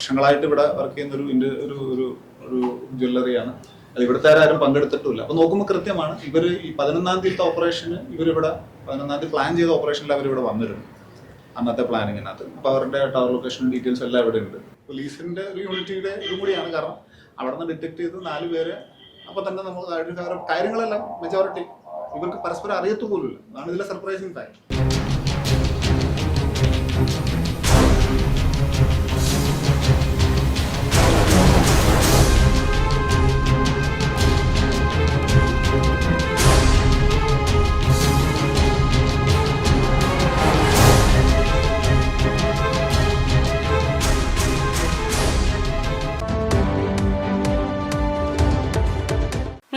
വർഷങ്ങളായിട്ട് ഇവിടെ വർക്ക് ചെയ്യുന്ന ഒരു ഒരു ഒരു ഒരു ജ്വല്ലറിയാണ് അത് ഇവിടുത്തെ ആരും പങ്കെടുത്തിട്ടില്ല അപ്പൊ നോക്കുമ്പോൾ കൃത്യമാണ് ഇവർ ഈ പതിനൊന്നാം തീയതി ഓപ്പറേഷന് ഇവരിവിടെ പതിനൊന്നാം തീയതി പ്ലാൻ ചെയ്ത ഓപ്പറേഷനിൽ അവരിവിടെ വന്നിരുന്നു. അന്നത്തെ പ്ലാനിങ്ങിനകത്ത് അപ്പൊ അവരുടെ ടവർ ലൊക്കേഷൻ ഡീറ്റെയിൽസ് എല്ലാം ഇവിടെ ഉണ്ട്. പോലീസിന്റെ ഒരു യൂണിറ്റിയുടെ ഇതും കൂടിയാണ്. കാരണം അവിടെ നിന്ന് ഡിറ്റക്ട് ചെയ്ത് നാല് പേര് അപ്പൊ തന്നെ നമ്മൾ കാര്യ- കാര്യങ്ങളെല്ലാം മെജോറിറ്റി ഇവർക്ക് പരസ്പരം അറിയത്തു പോലുമില്ല അതാണ് ഇതിലെ സർപ്രൈസിങ് കാര്യം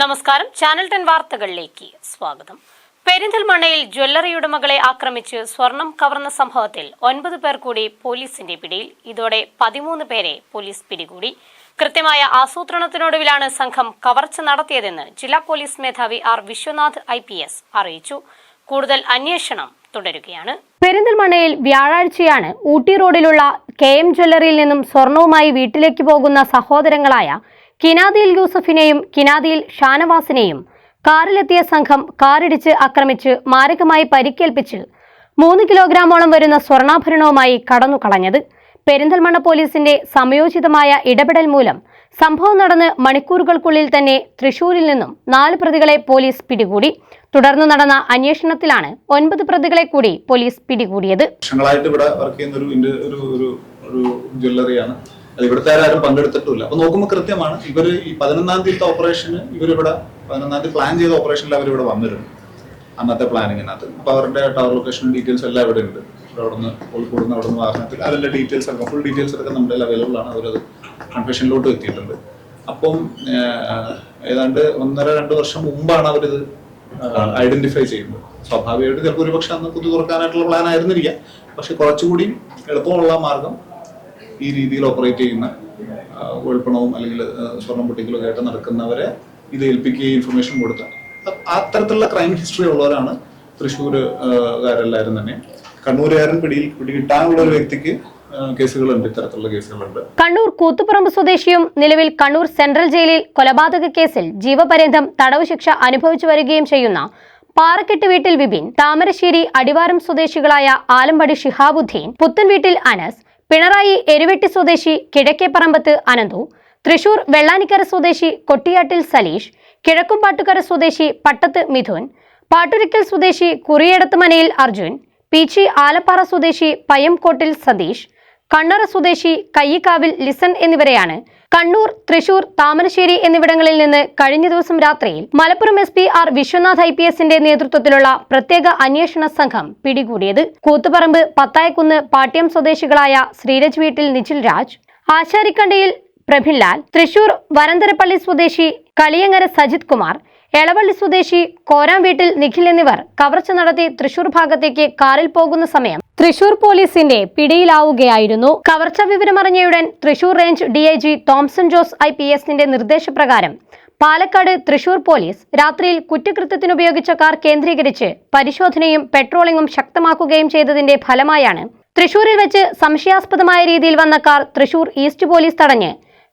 നമസ്കാരം. ചാനൽ ടെൻ വാർത്തകളിലേക്ക് സ്വാഗതം. പെരിന്തൽമണ്ണയിൽ ജ്വല്ലറി ഉടമകളെ ആക്രമിച്ച് സ്വർണം കവർന്ന സംഭവത്തിൽ ഒൻപത് പേർ കൂടി പോലീസിന്റെ പിടിയിൽ. ഇതോടെ പതിമൂന്ന് പേരെ പോലീസ് പിടികൂടി. കൃത്യമായ ആസൂത്രണത്തിനൊടുവിലാണ് സംഘം കവർച്ച നടത്തിയതെന്ന് ജില്ലാ പോലീസ് മേധാവി ആർ വിശ്വനാഥ് ഐ അറിയിച്ചു. കൂടുതൽ അന്വേഷണം തുടരുകയാണ്. പെരിന്തൽമണ്ണയിൽ വ്യാഴാഴ്ചയാണ് ഊട്ടി റോഡിലുള്ള കെ എം ജ്വല്ലറിയിൽ നിന്നും സ്വർണവുമായി വീട്ടിലേക്ക് പോകുന്ന സഹോദരങ്ങളായ കിനാദിയിൽ യൂസഫിനെയും കിനാദിയിൽ ഷാനവാസിനെയും കാറിലെത്തിയ സംഘം കാറിടിച്ച് ആക്രമിച്ച് മാരകമായി പരിക്കേൽപ്പിച്ച് മൂന്ന് കിലോഗ്രാമോളം വരുന്ന സ്വർണാഭരണവുമായി കടന്നു കളഞ്ഞത് പെരിന്തൽമണ്ണ പോലീസിന്റെ സമയോചിതമായ ഇടപെടൽ മൂലം സംഭവം നടന്ന് മണിക്കൂറുകൾക്കുള്ളിൽ തന്നെ തൃശൂരിൽ നിന്നും നാല് പ്രതികളെ പോലീസ് പിടികൂടി. തുടർന്ന് നടന്ന അന്വേഷണത്തിലാണ് ഒൻപത് പ്രതികളെ കൂടി പോലീസ് പിടികൂടിയത്. ഇവിടെ വർക്ക് ചെയ്യുന്ന ഒരു ഒരു ഒരു ജ്വല്ലറിയാണ് അത് ഇവിടുത്തെ ആരും പങ്കെടുത്തിട്ടില്ല അപ്പൊ നോക്കുമ്പോൾ കൃത്യമാണ് ഇവർ ഈ പതിനൊന്നാം തീയതി ഓപ്പറേഷന് ഇവരിവിടെ പതിനൊന്നാം തീയതി പ്ലാൻ ചെയ്ത ഓപ്പറേഷനിൽ അവരിവിടെ വന്നിരുന്നു. അന്നത്തെ പ്ലാനിങ്ങിനകത്ത് അപ്പൊ അവരുടെ ടവർ ലൊക്കേഷൻ ഡീറ്റെയിൽസ് എല്ലാം ഇവിടെ ഉണ്ട് അവിടുന്ന് കോഴിക്കോട് നിന്ന് അവിടുന്ന് വാഹനത്തിൽ അതിന്റെ ഡീറ്റെയിൽസ് ഒക്കെ ഫുൾ ഡീറ്റെയിൽസ് ഒക്കെ നമ്മുടെ അവൈലബിൾ ആണ്. അവരത് കൺഫെഷനിലോട്ട് എത്തിയിട്ടുണ്ട്. അപ്പം ഏതാണ്ട് ഒന്നര രണ്ട് വർഷം മുമ്പാണ് അവരിത് ഐഡന്റിഫൈ ചെയ്യുന്നത്. സ്വാഭാവികമായിട്ട് ചിലപ്പോൾ ഒരു പക്ഷെ അന്ന് പുതു തുറക്കാനായിട്ടുള്ള പ്ലാൻ ആയിരുന്നിരിക്കാം. പക്ഷെ കുറച്ചുകൂടി എളുപ്പമുള്ള മാർഗം ഈ രീതിയിൽ ഓപ്പറേറ്റ് ചെയ്യുന്ന വെളുപ്പണവും അല്ലെങ്കിൽ സ്വർണം പൊട്ടിക്കലും ഒക്കെ ആയിട്ട് നടക്കുന്നവരെ ഇത് ഏൽപ്പിക്കുകയും ഇൻഫർമേഷൻ കൊടുത്ത്. അത്തരത്തിലുള്ള ക്രൈം ഹിസ്റ്ററി ഉള്ളവരാണ് തൃശ്ശൂരുകാരെല്ലാവരും തന്നെ. കണ്ണൂരുകാരൻ പിടിയിൽ പിടികിട്ടാനുള്ള ഒരു വ്യക്തിക്ക് കേസുകളുണ്ട് ഇത്തരത്തിലുള്ള കേസുകളുണ്ട്. കണ്ണൂർ കൂത്തുപറമ്പ് സ്വദേശിയും നിലവിൽ കണ്ണൂർ സെൻട്രൽ ജയിലിൽ കൊലപാതക കേസിൽ ജീവപര്യന്തം തടവ് ശിക്ഷ അനുഭവിച്ചു വരികയും ചെയ്യുന്ന പാറക്കെട്ട് വീട്ടിൽ വിപിൻ താമരശ്ശേരി അടിവാരം സ്വദേശികളായ ആലമ്പടി ഷിഹാബുദ്ദീൻ പുത്തൻവീട്ടിൽ അനസ് പിണറായി എരുവെട്ടി സ്വദേശി കിഴക്കേപ്പറമ്പത്ത് അനന്തു തൃശൂർ വെള്ളാനിക്കര സ്വദേശി കൊട്ടിയാട്ടിൽ സലീഷ് കിഴക്കുംപാട്ടുകര സ്വദേശി പട്ടത്ത് മിഥുൻ പാട്ടുരിക്കൽ സ്വദേശി കുറിയടത്ത് മനയിൽ അർജുൻ പീച്ചി ആലപ്പാറ സ്വദേശി പയ്യംകോട്ടിൽ സതീഷ് കണ്ണറ സ്വദേശി കയ്യിക്കാവിൽ ലിസൺ എന്നിവരെയാണ് കണ്ണൂർ തൃശൂർ താമരശ്ശേരി എന്നിവിടങ്ങളിൽ നിന്ന് കഴിഞ്ഞ ദിവസം രാത്രിയിൽ Malappuram S P R Vishwanath I P എസിന്റെ നേതൃത്വത്തിലുള്ള പ്രത്യേക അന്വേഷണ സംഘം പിടികൂടിയത്. കൂത്തുപറമ്പ് പത്തായക്കുന്ന് പാട്യം സ്വദേശികളായ ശ്രീരജ് വീട്ടിൽ നിഖിൽ രാജ് ആശാരിക്കണ്ടിയിൽ പ്രഭിൻലാൽ തൃശൂർ വരന്തരപ്പള്ളി സ്വദേശി കളിയങ്ങര സജിത് കുമാർ എളവള്ളി സ്വദേശി കോരാം വീട്ടിൽ നിഖിൽ എന്നിവർ കവർച്ച നടത്തി തൃശൂർ ഭാഗത്തേക്ക് കാറിൽ പോകുന്ന സമയം തൃശൂർ പോലീസിന്റെ പിടിയിലാവുകയായിരുന്നു. കവർച്ച വിവരമറിഞ്ഞയുടൻ Thrissur range DIG Thomson Jose I P എസിന്റെ നിർദ്ദേശപ്രകാരം പാലക്കാട് തൃശൂർ പോലീസ് രാത്രിയിൽ കുറ്റകൃത്യത്തിനുപയോഗിച്ച കാർ കേന്ദ്രീകരിച്ച് പരിശോധനയും പെട്രോളിംഗും ശക്തമാക്കുകയും ചെയ്തതിന്റെ ഫലമായാണ് തൃശൂരിൽ വെച്ച് സംശയാസ്പദമായ രീതിയിൽ വന്ന കാർ തൃശൂർ ഈസ്റ്റ് പോലീസ് തടഞ്ഞ്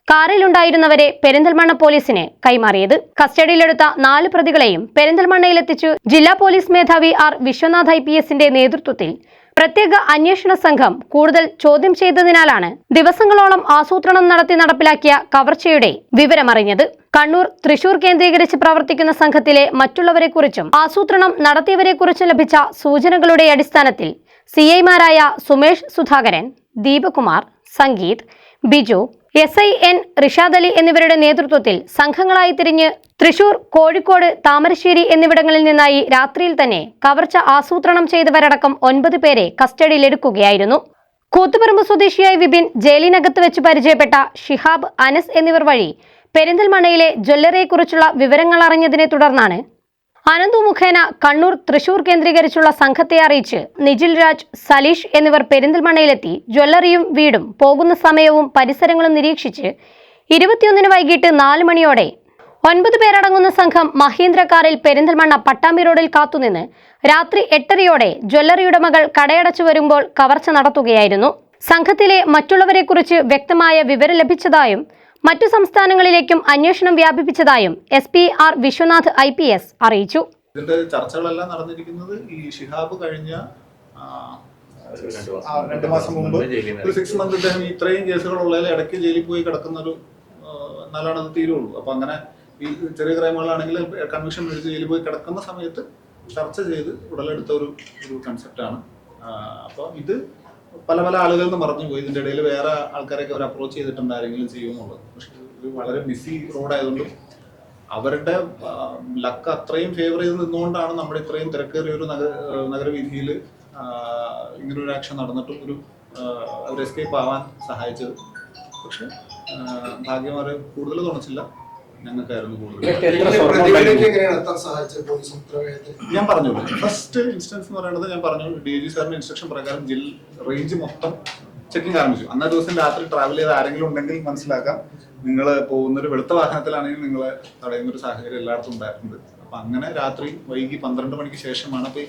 കാറിലുണ്ടായിരുന്നവരെ പെരിന്തൽമണ്ണ പോലീസിന് കൈമാറിയത്. കസ്റ്റഡിയിലെടുത്ത നാല് പ്രതികളെയും പെരിന്തൽമണ്ണയിലെത്തിച്ചു ജില്ലാ പോലീസ് മേധാവി ആർ വിശ്വനാഥ് ഐ പി എസിന്റെ നേതൃത്വത്തിൽ പ്രത്യേക അന്വേഷണ സംഘം കൂടുതൽ ചോദ്യം ചെയ്തതിനാലാണ് ദിവസങ്ങളോളം ആസൂത്രണം നടത്തി നടപ്പിലാക്കിയ കവർച്ചയുടെ വിവരമറിഞ്ഞത്. കണ്ണൂർ തൃശൂർ കേന്ദ്രീകരിച്ച് പ്രവർത്തിക്കുന്ന സംഘത്തിലെ മറ്റുള്ളവരെക്കുറിച്ചും ആസൂത്രണം നടത്തിയവരെക്കുറിച്ചും ലഭിച്ച സൂചനകളുടെ അടിസ്ഥാനത്തിൽ സി ഐമാരായ Sumesh Sudhakaran Deepakumar Sangeeth Biju S I N Rishad Ali എന്നിവരുടെ നേതൃത്വത്തിൽ സംഘങ്ങളായി തിരിഞ്ഞ് തൃശൂർ കോഴിക്കോട് താമരശ്ശേരി എന്നിവിടങ്ങളിൽ നിന്നായി രാത്രിയിൽ തന്നെ കവർച്ച ആസൂത്രണം ചെയ്തവരടക്കം ഒൻപത് പേരെ കസ്റ്റഡിയിലെടുക്കുകയായിരുന്നു. കൂത്തുപറമ്പ് സ്വദേശിയായ വിപിൻ ജയിലിനകത്ത് വെച്ച് പരിചയപ്പെട്ട ഷിഹാബ് അനസ് എന്നിവർ വഴി പെരിന്തൽമണ്ണയിലെ ജ്വല്ലറിയെക്കുറിച്ചുള്ള വിവരങ്ങൾ അറിഞ്ഞതിനെ തുടർന്നാണ് അനന്തു മുഖേന കണ്ണൂർ തൃശൂർ കേന്ദ്രീകരിച്ചുള്ള സംഘത്തെ അറിയിച്ച് നിജിൽ രാജ് സലീഷ് എന്നിവർ പെരിന്തൽമണ്ണയിലെത്തി ജ്വല്ലറിയും വീടും പോകുന്ന സമയവും പരിസരങ്ങളും നിരീക്ഷിച്ച് ഇരുപത്തിയൊന്നിന് വൈകിട്ട് നാല് മണിയോടെ ഒൻപത് പേരടങ്ങുന്ന സംഘം മഹീന്ദ്ര കാറിൽ പെരിന്തൽമണ്ണ പട്ടാമ്പി റോഡിൽ കാത്തുനിന്ന് രാത്രി എട്ടരയോടെ ജ്വല്ലറി ഉടമകൾ കടയടച്ചു വരുമ്പോൾ കവർച്ച നടത്തുകയായിരുന്നു. സംഘത്തിലെ മറ്റുള്ളവരെക്കുറിച്ച് വ്യക്തമായ വിവരം ലഭിച്ചതായും മറ്റു സംസ്ഥാനങ്ങളിലേക്കും അന്വേഷണം വ്യാപിപ്പിച്ചതായും S P R Vishwanath I P S അറിയിച്ചു. ഇതിന്റെ ചർച്ചകളെല്ലാം നടന്നിരിക്കുന്നത് ഈ ഷിഹാബ് കഴിഞ്ഞ രണ്ട് മാസം മുമ്പ് ഒരു സിക്സ് മന്ത് ഇദ്ദേഹം ഇത്രയും കേസുകളുള്ളതിൽ ഇടയ്ക്ക് ജയിലിൽ പോയി കിടക്കുന്ന ഒരു എന്നാലാണ് അത് തീരുള്ളൂ. അപ്പൊ അങ്ങനെ ഈ ചെറിയ ക്രൈമുകളാണെങ്കിൽ കൺവിക്ഷൻ മേടിച്ച് ജയിലിൽ പോയി കിടക്കുന്ന സമയത്ത് ചർച്ച ചെയ്ത് ഉടലെടുത്ത ഒരു ഒരു കൺസെപ്റ്റാണ് അപ്പോൾ ഇത് പല പല ആളുകളിൽ നിന്ന് മറഞ്ഞു പോയി ഇതിന്റെ ഇടയിൽ വേറെ ആൾക്കാരൊക്കെ അവർ അപ്രോച്ച് ചെയ്തിട്ടുണ്ട് ആരെങ്കിലും ചെയ്യുമെന്നുള്ളത് പക്ഷെ ഇത് വളരെ ബിസി റോഡായതുകൊണ്ടും അവരുടെ ലക്ക് അത്രയും ഫേവർ ചെയ്ത് നിന്നുകൊണ്ടാണ് നമ്മൾ ഇത്രയും തിരക്കേറിയ ഒരു നഗര നഗരവീതിയിൽ ഒരു ആക്ഷൻ നടന്നിട്ടും ഒരു അവർ എസ്കേപ്പ് ആവാൻ സഹായിച്ചത്. പക്ഷെ ഭാഗ്യം അവർ കൂടുതൽ തുണച്ചില്ല. ഞങ്ങൾക്കായിരുന്നു കൂടുതൽ ഞാൻ പറഞ്ഞു. ഫസ്റ്റ് ഇൻസ്റ്റൻസ് എന്ന് പറയുന്നത് ഞാൻ പറഞ്ഞു. ഡി ജി സാറിന്റെ ഇൻസ്ട്രക്ഷൻ പ്രകാരം ജില്ല റേഞ്ച് മൊത്തം ചെക്കിംഗ് ആരംഭിച്ചു. അന്നേ ദിവസം രാത്രി ട്രാവൽ ചെയ്ത് ആരെങ്കിലും ഉണ്ടെങ്കിൽ മനസ്സിലാക്കാം. നിങ്ങൾ പോകുന്ന ഒരു വെളുത്ത വാഹനത്തിലാണെങ്കിൽ നിങ്ങളെ തടയുന്ന ഒരു സാഹചര്യം എല്ലായിടത്തും ഉണ്ടായിട്ടുണ്ട്. അപ്പൊ അങ്ങനെ രാത്രി വൈകി പന്ത്രണ്ട് മണിക്ക് ശേഷമാണ് അപ്പൊ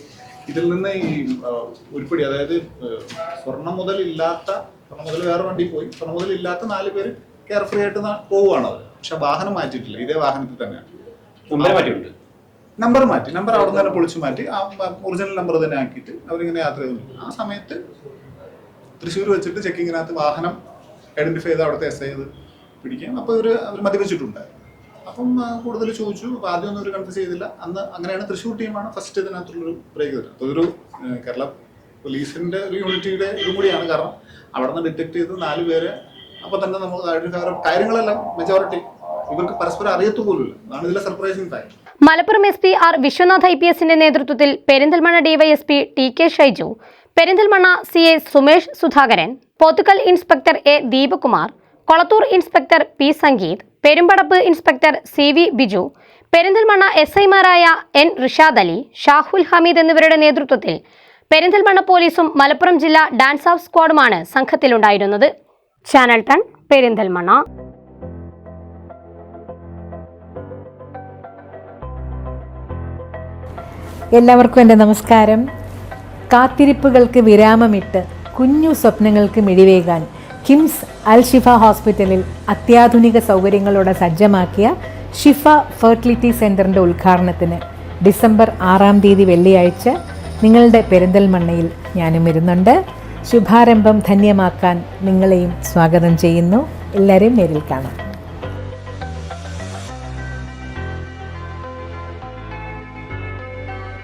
ഇതിൽ നിന്ന് ഈ ഒരുപടി ഉരുപ്പടി അതായത് സ്വർണം മുതൽ ഇല്ലാത്ത സ്വർണം മുതൽ വേറെ വണ്ടി പോയി. സ്വർണം മുതൽ ഇല്ലാത്ത നാല് പേര് കെയർ ഫ്രീ ആയിട്ട് പോവുകയാണ് അത് പക്ഷെ വാഹനം മാറ്റിയിട്ടില്ല. ഇതേ വാഹനത്തിൽ തന്നെയാണ് നമ്പർ മാറ്റിയിട്ടുണ്ട്. നമ്പർ മാറ്റി. നമ്പർ അവിടെ നിന്ന് തന്നെ പൊളിച്ചു മാറ്റി. ആ ഒറിജിനൽ നമ്പർ തന്നെ ആക്കിയിട്ട് അവരിങ്ങനെ യാത്ര ചെയ്തു. ആ സമയത്ത് തൃശ്ശൂർ വെച്ചിട്ട് ചെക്കിങ്ങിനകത്ത് വാഹനം ഐഡന്റിഫൈ ചെയ്ത് അവിടുത്തെ എസ് ഐ അത് പിടിക്കാം അപ്പോൾ ഇവർ അവർ മദ്യപിച്ചിട്ടുണ്ട്. അപ്പം കൂടുതൽ ചോദിച്ചു. അപ്പൊ ആദ്യമൊന്നും ഒരു കൺഫ്യൂസ് ചെയ്തില്ല. അന്ന് അങ്ങനെയാണ് തൃശ്ശൂർ ടീമാണ് ഫസ്റ്റ് ഇതിനകത്തുള്ളൊരു ബ്രേക്ക് തരുന്നത്. അതൊരു ഒരു കേരള പോലീസിന്റെ ഒരു യൂണിറ്റിയുടെ ഇതും കൂടിയാണ്. കാരണം അവിടെ നിന്ന് ഡിറ്റക്ട് ചെയ്ത് നാല് പേര് അപ്പൊ തന്നെ നമുക്ക് കാര്യങ്ങളെല്ലാം മെജോറിറ്റി ഇവർക്ക് പരസ്പരം അറിയത്തു പോലുമില്ല. അതാണ് ഇതിലെ surprising fact Malappuram S P R Vishwanath I P എസിന്റെ നേതൃത്വത്തിൽ Perinthalmanna DYSP T K Shaiju Perinthalmanna C A Sumesh Sudhakaran Pothukkal inspector A Deepakumar Kolathur inspector P Sangeeth Perumpadappu inspector C V Biju Perinthalmanna S ഐമാരായ N Rishad Ali Shahul Hameed എന്നിവരുടെ നേതൃത്വത്തിൽ പെരിന്തൽമണ്ണ പോലീസും മലപ്പുറം ജില്ലാ DANSAF സ്ക്വാഡുമാണ് സംഘത്തിലുണ്ടായിരുന്നത്. Channel ടൺ പെരിന്തൽമണ്ണ എല്ലാവർക്കും എന്റെ നമസ്കാരം. കാത്തിരിപ്പുകൾക്ക് വിരാമമിട്ട് കുഞ്ഞു സ്വപ്നങ്ങൾക്ക് മിഴിവേകാൻ കിംസ് അൽ ഷിഫ ഹോസ്പിറ്റലിൽ അത്യാധുനിക സൗകര്യങ്ങളോടെ സജ്ജമാക്കിയ ഷിഫ ഫെർട്ടിലിറ്റി സെന്ററിന്റെ ഉദ്ഘാടനത്തിന് ഡിസംബർ ആറാം തീയതി വെള്ളിയാഴ്ച നിങ്ങളുടെ പെരിന്തൽമണ്ണയിൽ ഞാനും വരുന്നുണ്ട്. ശുഭാരംഭം ധന്യമാക്കാൻ നിങ്ങളെയും സ്വാഗതം ചെയ്യുന്നു. എല്ലാവരെയും നേരിൽ കാണാം.